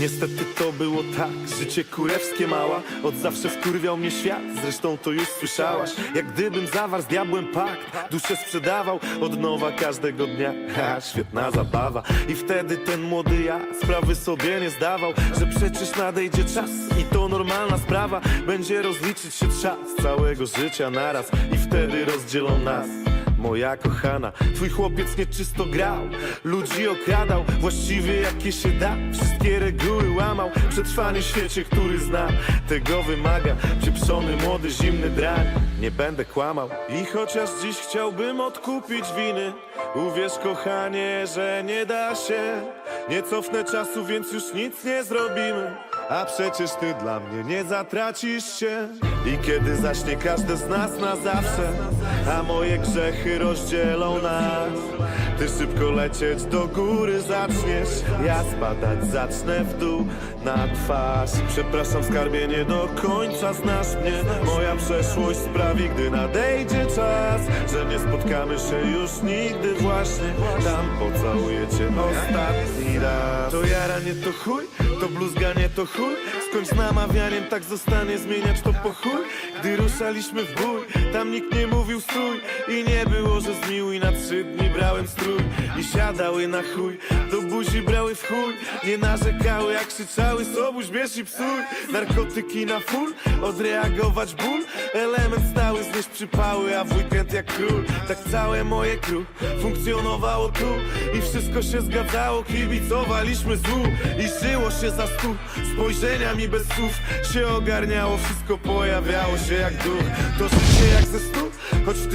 Niestety to było tak, życie kurewskie mała. Od zawsze wkurwiał mnie świat, zresztą to już słyszałaś. Jak gdybym zawarł z diabłem pakt Duszę sprzedawał od nowa każdego dnia. Ha, Świetna zabawa. I wtedy ten młody ja sprawy sobie nie zdawał Że przecież nadejdzie czas. I to normalna sprawa Będzie rozliczyć się czas całego życia naraz. I wtedy rozdzielą nas Moja kochana, twój chłopiec nieczysto grał Ludzi okradał, właściwie jakie się da Wszystkie reguły łamał Przetrwanie w świecie, który zna Tego wymaga Pieprzony, młody, zimny drań Nie będę kłamał. I chociaż dziś chciałbym odkupić winy Uwierz kochanie, że nie da się Nie cofnę czasu, więc już nic nie zrobimy a przecież ty dla mnie nie zatracisz się. I kiedy zaśnie każde z nas na zawsze A moje grzechy rozdzielą nas Ty szybko lecieć do góry zaczniesz. Ja spadać zacznę w dół na twarz. Przepraszam skarbie, nie do końca znasz mnie. Moja przeszłość sprawi, gdy nadejdzie czas Że nie spotkamy się już nigdy właśnie. Tam pocałuję cię ostatni raz. To jaranie to chuj, to bluzganie to chuj Skończ z namawianiem, tak zostanie zmieniać to po chuj. Gdy ruszaliśmy w bój, tam nikt nie mówił stój. I nie było, że zmiłuj na trzy dni brałem strój. I siadały na chuj, buzi brały w chuj. Nie narzekały, jak krzyczały, sobuś bierz i psuj. Narkotyki na full, odreagować ból. Element stały, znieść przypały, a w weekend jak król. Tak całe moje crew funkcjonowało tu. I wszystko się zgadzało, kibicowaliśmy złu I żyło się za stu, spojrzeniami bez słów. Się ogarniało, wszystko pojawiało się jak duch. To życie jak ze stu, choć w tym